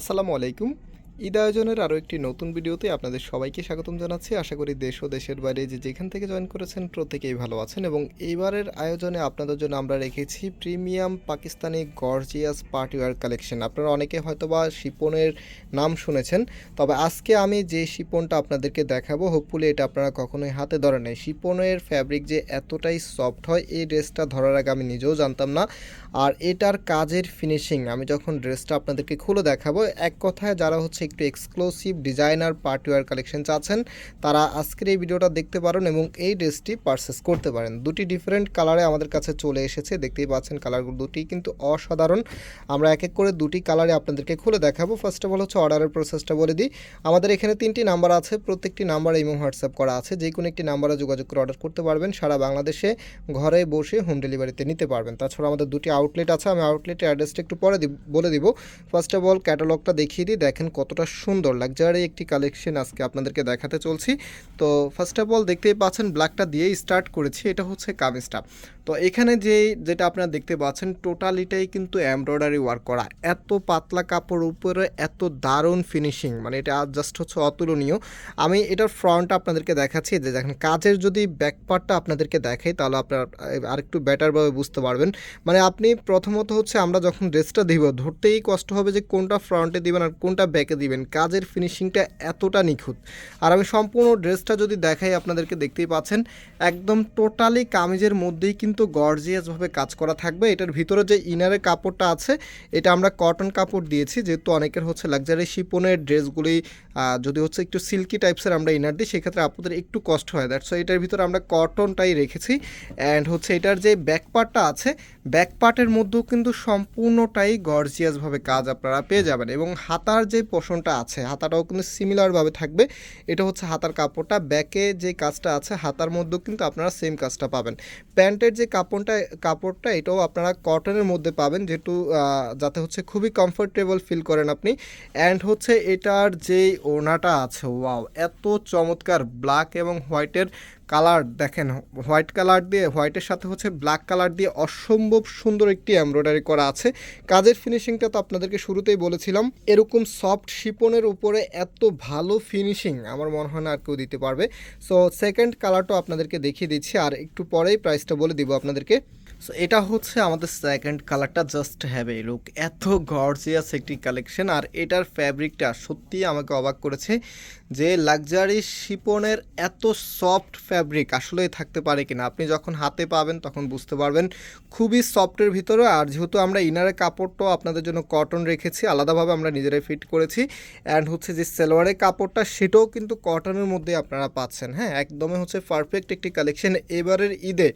আসসালামু আলাইকুম। ঈদ আয়োজনের আরও একটি নতুন ভিডিওতে আপনাদের সবাইকে স্বাগতম জানাচ্ছি। আশা করি দেশ ও দেশের বাইরে যে যেখান থেকে জয়েন করেছেন প্রত্যেকেই ভালো আছেন এবং এইবারের আয়োজনে আপনাদের জন্য আমরা রেখেছি premium Pakistani gorgeous partywear collection. আপনারা অনেকে হয়তোবা শিপনের নাম শুনেছেন, তবে আজকে আমি যে শিপনটা আপনাদেরকে দেখাবো হোপফুলি এটা আপনারা কখনোই হাতে ধরে নেই। শিপনের ফ্যাব্রিক যে এতটাই সফট হয়, এই ড্রেসটা ধরার আগে আমি নিজেও জানতাম না। আর এটার কাজের ফিনিশিং আমি যখন ড্রেসটা আপনাদেরকে খুলে দেখাবো, এক কথায় যারা হচ্ছে একটু এক্সক্লুসিভ ডিজাইনার পার্টিওয়ার কালেকশন চাচ্ছেন। তারা আজকের এই ভিডিওটা দেখতে পারেন এবং এই ড্রেসটি পারচেস করতে পারেন। দুটি ডিফারেন্ট কালারে আমাদের কাছে চলে এসেছে, দেখতেই পাচ্ছেন কালারগুলো দুটি কিন্তু অসাধারণ। আমরা এক এক করে দুটি কালারে আপনাদেরকে খুলে দেখাবো। ফার্স্ট অফ অল হচ্ছে অর্ডারের প্রসেসটা বলে দিই। আমাদের এখানে তিনটি নাম্বার আছে, প্রত্যেকটি নাম্বার ইমো হোয়াটসঅ্যাপ করা আছে। যে কোনো একটি নাম্বারে যোগাযোগ করে অর্ডার করতে পারবেন। সারা বাংলাদেশে ঘরে বসে হোম ডেলিভারিতে নিতে পারবেন। তাছাড়া আমাদের দুটি আউটলেট আছে, আমি আউটলেটের অ্যাড্রেসটা একটু পরে বলে দিব। ফার্স্ট অফ অল ক্যাটালগটা দেখিয়ে দিই, দেখেন কতটা সুন্দর লাক্সারি একটি কালেকশন আজকে আপনাদেরকে দেখাতে চলছি। তো ফার্স্ট অফ অল দেখতেই পাচ্ছেন ব্ল্যাকটা দিয়েই স্টার্ট করেছি, এটা হচ্ছে কামিজটা। তো এখানে যে যেটা আপনারা দেখতে পাচ্ছেন, টোটালিটাই কিন্তু এমব্রয়ডারি ওয়ার্ক করা। এত পাতলা কাপড় উপরে, এত দারুণ ফিনিশিং মানে এটা জাস্ট হচ্ছে অতুলনীয়। আমি এটার ফ্রন্ট আপনাদেরকে দেখাচ্ছি যে দেখেন, কাজের যদি ব্যাকপার্টটা আপনাদেরকে দেখাই, তাহলে আপনার আরেকটু বেটারভাবে বুঝতে পারবেন। মানে আপনি প্রথমত হচ্ছে আমরা যখন ড্রেসটা দিব, ধরতেই কষ্ট হবে যে কোনটা ফ্রন্টে দিবেন আর কোনটা ব্যাকে দিবেন। কাজের ফিনিশিংটা এতটা নিখুঁত। আর আমি সম্পূর্ণ ড্রেসটা যদি দেখাই, আপনাদেরকে দেখতেই পাচ্ছেন, একদম টোটালি কামিজের মধ্যেই কিন্তু গর্জিয়াসভাবে কাজ করা থাকবে। এটার ভিতরে যে ইনারের কাপড়টা আছে, এটা আমরা কটন কাপড় দিয়েছি, যেহেতু অনেকের হচ্ছে লাক্সারি শিপনের ড্রেসগুলি যদি হচ্ছে একটু সিল্কি টাইপসের আমরা ইনার দিই, সেক্ষেত্রে আপনাদের একটু কষ্ট হয়। দ্যাটস এটার ভিতরে আমরা কটনটাই রেখেছি। অ্যান্ড হচ্ছে এটার যে ব্যাক পার্টটা আছে ব্যাক পার্টের মধ্যেও কিন্তু সম্পূর্ণটাই গর্জিয়াসভাবে কাজ আপনারা পেয়ে যাবেন। এবং হাতার যে পোষণটা আছে, হাতাটাও কিন্তু সিমিলারভাবে থাকবে। এটা হচ্ছে হাতার কাপড়টা ব্যাকে যে কাজটা আছে, হাতার মধ্যেও কিন্তু আপনারা সেম কাজটা পাবেন। প্যান্টের যে কাপড়টা কাপড়টা, এটাও আপনারা কটনের মধ্যে পাবেন, যেহেতু যাতে হচ্ছে খুবই কমফোর্টেবল ফিল করেন আপনি। অ্যান্ড হচ্ছে এটার যে ওড়নাটা আছে ওয়াও এত চমৎকার ব্ল্যাক এবং হোয়াইটের কালার দেখেন, হোয়াইট কালার দিয়ে, হোয়াইটের সাথে হচ্ছে ব্ল্যাক কালার দিয়ে অসম্ভব সুন্দর একটি এমব্রয়ডারি করা আছে। কাজের ফিনিশিংটা তো আপনাদেরকে শুরুতেই বলেছিলাম, এরকম সফট শিপনের উপরে এত ভালো ফিনিশিং আমার মনে হয় না আর কেউ দিতে পারবে। সো সেকেন্ড কালারটাও আপনাদেরকে দেখিয়ে দিচ্ছি, আর একটু পরেই প্রাইসটা বলে দিব আপনাদেরকে। সো এটা হচ্ছে আমাদের সেকেন্ড কালারটা জাস্ট হ্যাভ লুক এত গর্জিয়াস একটি কালেকশন আর এটার ফ্যাব্রিকটা সত্যি আমাকে অবাক করেছে যে লাক্সারি শিপনের এত সফট ফ্যাব্রিক আসলেই থাকতে পারে কিনা। আপনি যখন হাতে পাবেন তখন বুঝতে পারবেন খুবই সফটের ভিতরে। আর যেহেতু আমরা ইনারের কাপড়টাও আপনাদের জন্য কটন রেখেছি, আলাদাভাবে আমরা নিজেরাই ফিট করেছি। অ্যান্ড হচ্ছে যে সালোয়ারের কাপড়টা সেটাও কিন্তু কটনের মধ্যে আপনারা পাচ্ছেন। হ্যাঁ একদমই হচ্ছে পারফেক্ট একটি কালেকশন এবারের ঈদে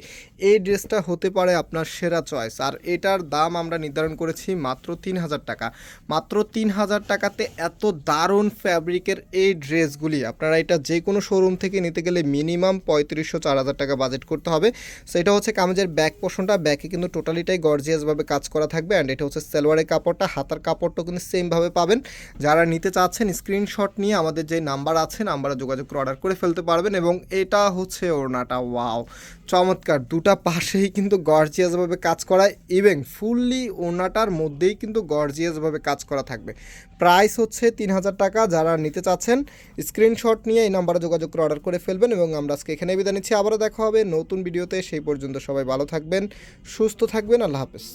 এই ড্রেসটা হতে পারে আপনার সেরা চয়েস। আর এটার দাম আমরা নির্ধারণ করেছি মাত্র তিন হাজার টাকা। মাত্র তিন হাজার টাকাতে এত দারুণ ফ্যাব্রিকের এই ড্রেসগুলি, আপনারা এটা যে কোনো শোরুম থেকে নিতে গেলে মিনিমাম পঁয়ত্রিশশো চার হাজার টাকা বাজেট করতে হবে। সেটা হচ্ছে কামিজের ব্যাক পোর্শনটা ব্যাকে কিন্তু টোটালিটাই গর্জিয়াসভাবে কাজ করা থাকবে। অ্যান্ড এটা হচ্ছে সালোয়ারের কাপড়টা, হাতার কাপড়টা কিন্তু সেমভাবে পাবেন। যারা নিতে চাচ্ছেন স্ক্রিনশট নিয়ে আমাদের যে নাম্বার আছে নাম্বারে যোগাযোগ করে অর্ডার করে ফেলতে পারবেন। এবং এটা হচ্ছে ওড়নাটা ওয়াও চমৎকার! দুটা পাশেই কিন্তু গর্জিয়াসভাবে কাজ করা ইভেন ফুললি ওনাটার মধ্যেই কিন্তু গর্জিয়াসভাবে কাজ করা থাকবে। প্রাইস হচ্ছে তিন হাজার টাকা, যারা নিতে চাচ্ছেন, স্ক্রিনশট নিয়ে এই নাম্বারে যোগাযোগ করে অর্ডার করে ফেলবেন এবং আমরা আজকে এখানে বিদায় নিচ্ছি। আবারও দেখা হবে নতুন ভিডিওতে, সেই পর্যন্ত সবাই ভালো থাকবেন, সুস্থ থাকবেন, আল্লাহ হাফেজ।